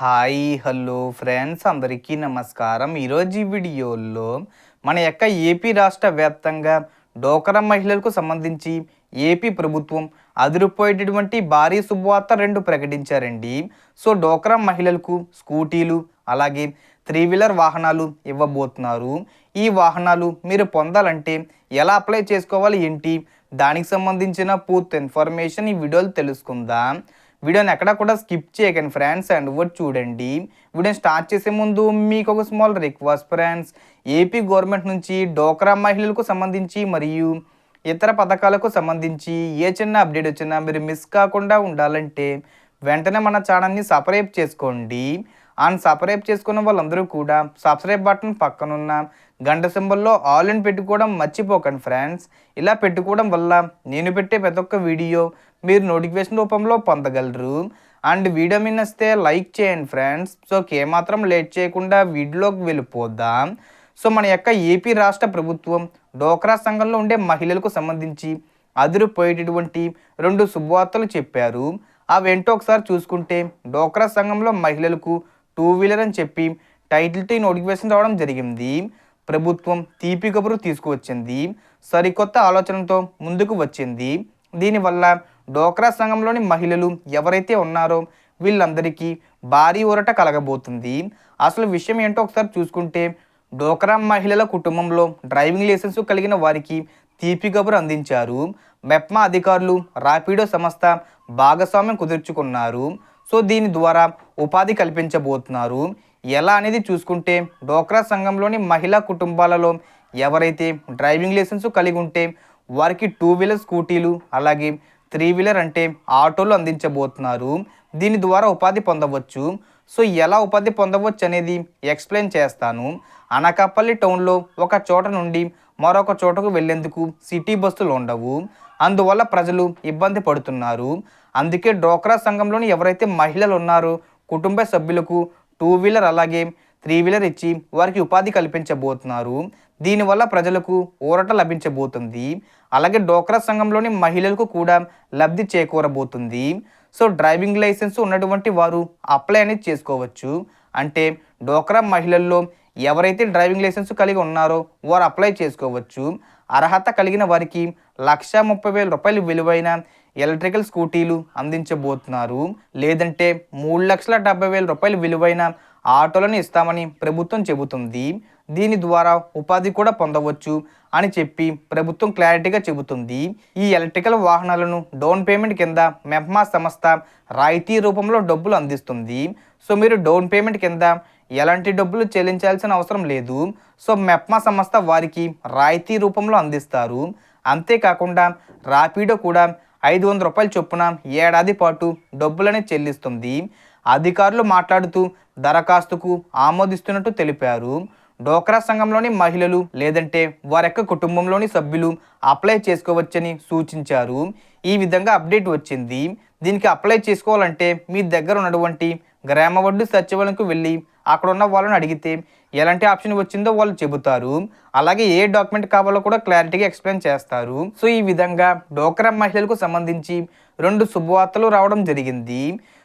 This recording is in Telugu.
హాయ్ హలో ఫ్రెండ్స్ అందరికీ నమస్కారం. ఈరోజు ఈ వీడియోలో మన యొక్క ఏపీ రాష్ట్ర వ్యాప్తంగా డోకరా మహిళలకు సంబంధించి ఏపీ ప్రభుత్వం అదిరిపోయేటటువంటి భారీ శుభవార్త రెండు ప్రకటించారండి. సో డోకరా మహిళలకు స్కూటీలు అలాగే త్రీ వీలర్ వాహనాలు ఇవ్వబోతున్నారు. ఈ వాహనాలు మీరు పొందాలంటే ఎలా అప్లై చేసుకోవాలి ఏంటి? దానికి సంబంధించిన పూర్తి ఇన్ఫర్మేషన్ ఈ వీడియోలు తెలుసుకుందాం. వీడియోని ఎక్కడ కూడా స్కిప్ చేయకండి ఫ్రెండ్స్. అండ్ వర్డ్ చూడండి. వీడియోని స్టార్ట్ చేసే ముందు మీకు ఒక small request friends. AP government నుంచి డోక్రా మహిళలకు సంబంధించి మరియు ఇతర పథకాలకు సంబంధించి ఏ చిన్న అప్డేట్ వచ్చినా మీరు మిస్ కాకుండా ఉండాలంటే వెంటనే మన ఛానల్ని సబ్స్క్రైబ్ చేసుకోండి. అండ్ సబ్స్క్రైబ్ చేసుకున్న వాళ్ళందరూ కూడా సబ్స్క్రైబ్ బటన్ పక్కనున్న గంట సింబల్లో ఆల్ ఇన్ పెట్టుకోవడం మర్చిపోకండి ఫ్రెండ్స్. ఇలా పెట్టుకోవడం వల్ల నేను పెట్టే ప్రతి ఒక్క వీడియో మీరు నోటిఫికేషన్ రూపంలో పొందగలరు. అండ్ వీడియో మీద వస్తే లైక్ చేయండి ఫ్రెండ్స్. సో ఏమాత్రం లేట్ చేయకుండా వీడియోలోకి వెళ్ళిపోదాం. సో మన యొక్క ఏపీ రాష్ట్ర ప్రభుత్వం డోక్రా సంఘంలో ఉండే మహిళలకు సంబంధించి అదిరిపోయేటటువంటి రెండు శుభవార్తలు చెప్పారు. అవేంటో ఒకసారి చూసుకుంటే డోక్రా సంఘంలో మహిళలకు టూ వీలర్ అని చెప్పి టైటిల్ టీ నోటిఫికేషన్ రావడం జరిగింది. ప్రభుత్వం తీపి కబురు తీసుకువచ్చింది. సరికొత్త ఆలోచనతో ముందుకు వచ్చింది. దీనివల్ల డోక్రా సంఘంలోని మహిళలు ఎవరైతే ఉన్నారో వీళ్ళందరికీ భారీ ఊరట కలగబోతుంది. అసలు విషయం ఏంటో ఒకసారి చూసుకుంటే డోక్రా మహిళల కుటుంబంలో డ్రైవింగ్ లైసెన్స్ కలిగిన వారికి తీపి కబురు అందించారు. మెప్మా అధికారులు రాపిడో సంస్థ భాగస్వామ్యం కుదుర్చుకున్నారు. సో దీని ద్వారా ఉపాధి కల్పించబోతున్నారు. ఎలా అనేది చూసుకుంటే డోక్రా సంఘంలోని మహిళా కుటుంబాలలో ఎవరైతే డ్రైవింగ్ లైసెన్స్ కలిగి ఉంటే వారికి టూ వీలర్ స్కూటీలు అలాగే త్రీ వీలర్ అంటే ఆటోలు అందించబోతున్నారు. దీని ద్వారా ఉపాధి పొందవచ్చు. సో ఎలా ఉపాధి పొందవచ్చు అనేది ఎక్స్ప్లెయిన్ చేస్తాను. అనకాపల్లి టౌన్లో ఒక చోట నుండి మరొక చోటకు వెళ్ళేందుకు సిటీ బస్సులు ఉండవు. అందువల్ల ప్రజలు ఇబ్బంది పడుతున్నారు. అందుకే డోక్రా సంఘంలోని ఎవరైతే మహిళలు ఉన్నారో కుటుంబ సభ్యులకు టూ వీలర్ అలాగే త్రీ వీలర్ ఇచ్చి వారికి ఉపాధి కల్పించబోతున్నారు. దీనివల్ల ప్రజలకు ఊరట లభించబోతుంది. అలాగే డోక్రా సంఘంలోని మహిళలకు కూడా లబ్ధి చేకూరబోతుంది. సో డ్రైవింగ్ లైసెన్స్ ఉన్నటువంటి వారు అప్లై అనేది చేసుకోవచ్చు. అంటే డోక్రా మహిళల్లో ఎవరైతే డ్రైవింగ్ లైసెన్స్ కలిగి ఉన్నారో వారు అప్లై చేసుకోవచ్చు. అర్హత కలిగిన వారికి లక్ష ముప్పై వేల రూపాయలు విలువైన ఎలక్ట్రికల్ స్కూటీలు అందించబోతున్నారు. లేదంటే మూడు లక్షల డెబ్బై వేల రూపాయలు విలువైన ఆటోలను ఇస్తామని ప్రభుత్వం చెబుతుంది. దీని ద్వారా ఉపాధి కూడా పొందవచ్చు అని చెప్పి ప్రభుత్వం క్లారిటీగా చెబుతుంది. ఈ ఎలక్ట్రికల్ వాహనాలను డౌన్ పేమెంట్ కింద మెహ్మా సంస్థ రాయితీ రూపంలో డబ్బులు అందిస్తుంది. సో మీరు డౌన్ పేమెంట్ కింద ఎలాంటి డబ్బులు చెల్లించాల్సిన అవసరం లేదు. సో మెప్మా సంస్థ వారికి రాయితీ రూపంలో అందిస్తారు. అంతేకాకుండా రాపిడో కూడా ఐదు వందల రూపాయల చొప్పున ఏడాది పాటు డబ్బులని చెల్లిస్తుంది. అధికారులు మాట్లాడుతూ దరఖాస్తుకు ఆమోదిస్తున్నట్టు తెలిపారు. డోక్రా సంఘంలోని మహిళలు లేదంటే వారి యొక్క కుటుంబంలోని సభ్యులు అప్లై చేసుకోవచ్చని సూచించారు. ఈ విధంగా అప్డేట్ వచ్చింది. దీనికి అప్లై చేసుకోవాలంటే మీ దగ్గర ఉన్నటువంటి గ్రామ వడ్డు సచివాలయంకు వెళ్ళి అక్కడ ఉన్న వాళ్ళని అడిగితే ఎలాంటి ఆప్షన్ వచ్చిందో వాళ్ళు చెబుతారు. అలాగే ఏ డాక్యుమెంట్ కావాలో కూడా క్లారిటీగా ఎక్స్ప్లెయిన్ చేస్తారు. సో ఈ విధంగా డోక్రా మహిళలకు సంబంధించి రెండు శుభవార్తలు రావడం జరిగింది.